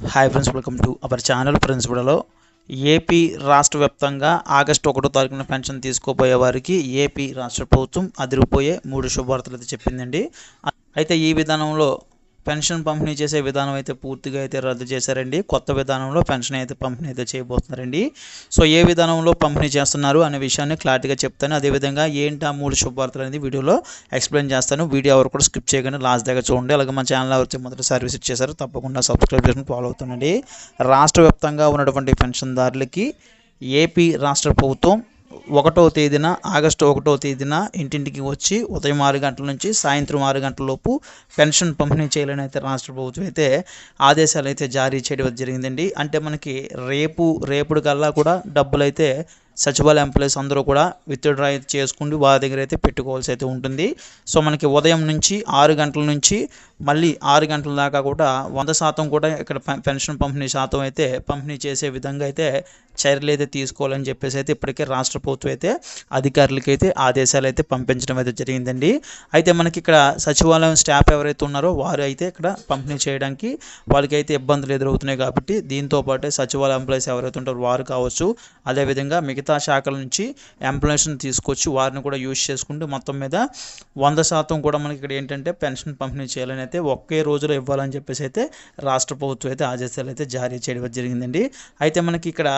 Hi friends welcome to our channel friends AP రాష్ట్ర వ్యాప్తంగా August ఒకటో తారీఖున పెన్షన్ తీసుకోబోయే వారికి ఏపీ రాష్ట్ర ప్రభుత్వం అదిరిపోయే మూడు శుభవార్తలు అయితే చెప్పిందండి. అయితే ఈ విధానంలో పెన్షన్ పంపిణీ చేసే విధానం అయితే పూర్తిగా అయితే రద్దు చేశారండి. కొత్త విధానంలో పెన్షన్ అయితే పంపిణీ అయితే చేయబోతున్నారండి. సో ఏ విధానంలో పంపిణీ చేస్తున్నారు అనే విషయాన్ని క్లారిటీగా చెప్తాను. అదేవిధంగా ఏంటి ఆ మూడు శుభవార్తలు అనేది వీడియోలో ఎక్స్ప్లెయిన్ చేస్తాను. వీడియో ఎవరు కూడా స్కిప్ చేయకుండా లాస్ట్ దగ్గర చూడండి. అలాగే మన ఛానల్ ఎవరైతే మొదటి సర్వీస్ ఇచ్చేసారో తప్పకుండా సబ్స్క్రైబ్ చేసుకుని ఫాలో అవుతుండండి. రాష్ట్ర వ్యాప్తంగా ఉన్నటువంటి పెన్షన్దారులకి ఏపీ రాష్ట్ర ప్రభుత్వం ఒకటో తేదీన ఆగస్టు ఒకటో తేదీన ఇంటింటికి వచ్చి ఉదయం ఆరు గంటల నుంచి సాయంత్రం ఆరు గంటల లోపు పెన్షన్ పంపిణీ చేయాలని అయితే రాష్ట్ర ప్రభుత్వం అయితే ఆదేశాలు అయితే జారీ చేయడం జరిగిందండి. అంటే మనకి రేపు రేపుడు కల్లా కూడా డబ్బులు అయితే సచివాలయ ఎంప్లాయీస్ అందరూ కూడా విత్డ్రా అయితే చేసుకుంటూ వారి దగ్గర అయితే పెట్టుకోవాల్సి అయితే ఉంటుంది. సో మనకి ఉదయం నుంచి ఆరు గంటల నుంచి మళ్ళీ ఆరు గంటల దాకా కూడా వంద శాతం కూడా ఇక్కడ పెన్షన్ పంపిణీ శాతం అయితే పంపిణీ చేసే విధంగా అయితే చర్యలు అయితే తీసుకోవాలని చెప్పేసి అయితే ఇప్పటికే రాష్ట్ర ప్రభుత్వం అయితే అధికారులకి అయితే ఆదేశాలు అయితే పంపించడం అయితే జరిగిందండి. అయితే మనకి ఇక్కడ సచివాలయం స్టాఫ్ ఎవరైతే ఉన్నారో వారు అయితే ఇక్కడ పంపిణీ చేయడానికి వాళ్ళకైతే ఇబ్బందులు ఎదురవుతున్నాయి కాబట్టి దీంతో పాటే సచివాలయ ఎంప్లాయీస్ ఎవరైతే ఉంటారో వారు కావచ్చు. అదేవిధంగా మిగతా శాఖల నుంచి ఎంప్లాయీస్ని తీసుకొచ్చి వారిని కూడా యూజ్ చేసుకుంటూ మొత్తం మీద వంద శాతం కూడా మనకి ఇక్కడ ఏంటంటే పెన్షన్ పంపిణీ చేయాలని అయితే ఒకే రోజులో ఇవ్వాలని చెప్పేసి అయితే రాష్ట్ర ప్రభుత్వం అయితే ఆదేశాలు అయితే జారీ చేయడం జరిగిందండి. అయితే మనకి ఇక్కడ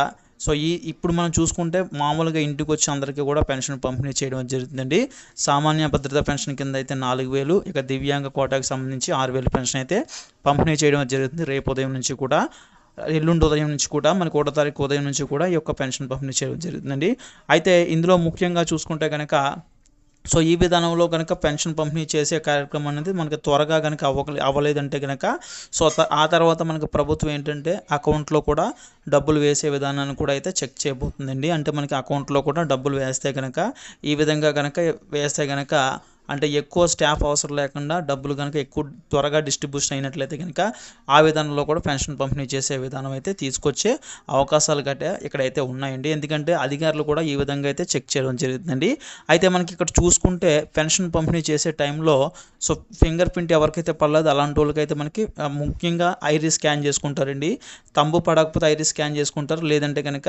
సో ఈ ఇప్పుడు మనం చూసుకుంటే మామూలుగా ఇంటికి వచ్చి అందరికీ కూడా పెన్షన్ పంపిణీ చేయడం జరుగుతుందండి. సామాన్య భద్రత పెన్షన్ కింద అయితే నాలుగు వేలు ఇక దివ్యాంగ కోటాకు సంబంధించి ఆరు వేలు పెన్షన్ అయితే పంపిణీ చేయడం జరుగుతుంది. రేపు ఉదయం నుంచి కూడా ఎల్లుండి ఉదయం నుంచి కూడా మనకి ఒకటో తారీఖు ఉదయం నుంచి కూడా ఈ యొక్క పెన్షన్ పంపిణీ చేయడం జరుగుతుందండి అయితే ఇందులో ముఖ్యంగా చూసుకుంటే కనుక సో ఈ విధానంలో కనుక పెన్షన్ పంపిణీ చేసే కార్యక్రమం అనేది మనకి త్వరగా కనుక అవ్వ అవ్వలేదంటే కనుక సో త- ఆ తర్వాత మనకి ప్రభుత్వం ఏంటంటే అకౌంట్లో కూడా డబ్బులు వేసే విధానాన్ని కూడా అయితే చెక్ చేయబోతుందండి. అంటే మనకి అకౌంట్లో కూడా డబ్బులు వేస్తే కనుక ఈ విధంగా కనుక వేస్తే కనుక అంటే ఎక్కువ స్టాఫ్ అవసరం లేకుండా డబ్బులు కనుక ఎక్కువ త్వరగా డిస్ట్రిబ్యూషన్ అయినట్లయితే కనుక ఆ విధానంలో కూడా పెన్షన్ పంపిణీ చేసే విధానం అయితే తీసుకొచ్చే అవకాశాలు గట్రా ఇక్కడైతే ఉన్నాయండి. ఎందుకంటే అధికారులు కూడా ఈ విధంగా అయితే చెక్ చేయడం జరుగుతుందండి అయితే మనకి ఇక్కడ చూసుకుంటే పెన్షన్ పంపిణీ చేసే టైంలో సో ఫింగర్ ప్రింట్ ఎవరికైతే పర్లేదు అలాంటి వాళ్ళకైతే మనకి ముఖ్యంగా ఐరీ స్కాన్ చేసుకుంటారండి. తంబు పడకపోతే ఐరీ స్కాన్ చేసుకుంటారు. లేదంటే కనుక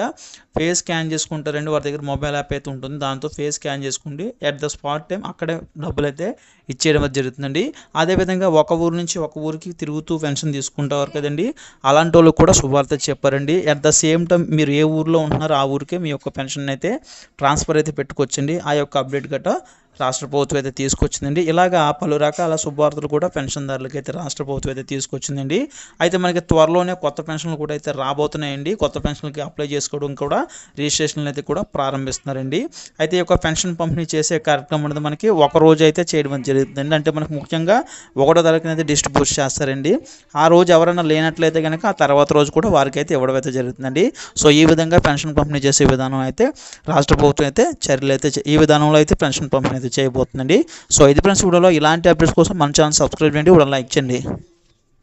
ఫేస్ స్కాన్ చేసుకుంటారండి. వారి దగ్గర మొబైల్ యాప్ అయితే ఉంటుంది. దాంతో ఫేస్ స్కాన్ చేసుకుండి. ఎట్ ద స్పాట్ టైం అక్కడే డబ్బులు అయితే ఇచ్చేయడం అయితే జరుగుతుందండి. అదేవిధంగా ఒక ఊరు నుంచి ఒక ఊరికి తిరుగుతూ పెన్షన్ తీసుకుంటారు కదండి. అలాంటి వాళ్ళకి కూడా శుభార్త చెప్పారండి. అట్ ద సేమ్ టైం మీరు ఏ ఊర్లో ఉంటున్నారో ఆ ఊరికే మీ యొక్క పెన్షన్ అయితే ట్రాన్స్ఫర్ అయితే పెట్టుకోవచ్చండి. ఆ యొక్క అప్డేట్ గట్రా రాష్ట్ర ప్రభుత్వం అయితే తీసుకొచ్చిందండి. ఇలాగా పలు రకాల శుభవార్తలు కూడా పెన్షన్దారులకు అయితే రాష్ట్ర ప్రభుత్వం అయితే తీసుకొచ్చిందండి. అయితే మనకి త్వరలోనే కొత్త పెన్షన్లు కూడా అయితే రాబోతున్నాయండి. కొత్త పెన్షన్లకి అప్లై చేసుకోవడం కూడా రిజిస్ట్రేషన్లు అయితే కూడా ప్రారంభిస్తున్నారండి. అయితే ఈ యొక్క పెన్షన్ పంపిణీ చేసే కార్యక్రమం అనేది మనకి ఒక రోజు అయితే చేయడం జరుగుతుందండి. అంటే మనకి ముఖ్యంగా ఒకటో తారీఖున అయితే డిస్ట్రిబ్యూట్ చేస్తారండి. ఆ రోజు ఎవరైనా లేనట్లయితే కనుక ఆ తర్వాత రోజు కూడా వారికి అయితే ఇవ్వడం అయితే జరుగుతుందండి. సో ఈ విధంగా పెన్షన్ పంపిణీ చేసే విధానం అయితే రాష్ట్ర ప్రభుత్వం అయితే చర్యలు అయితే ఈ విధానంలో అయితే పెన్షన్ పంపిణీ అయితే చేయబోతుందండి. సో ఇది ఫ్రెండ్స్ వీడియోలో ఇలాంటి అప్డేట్స్ కోసం మన ఛానల్ సబ్స్క్రైబ్ చేయండి. కూడా లైక్ చేయండి.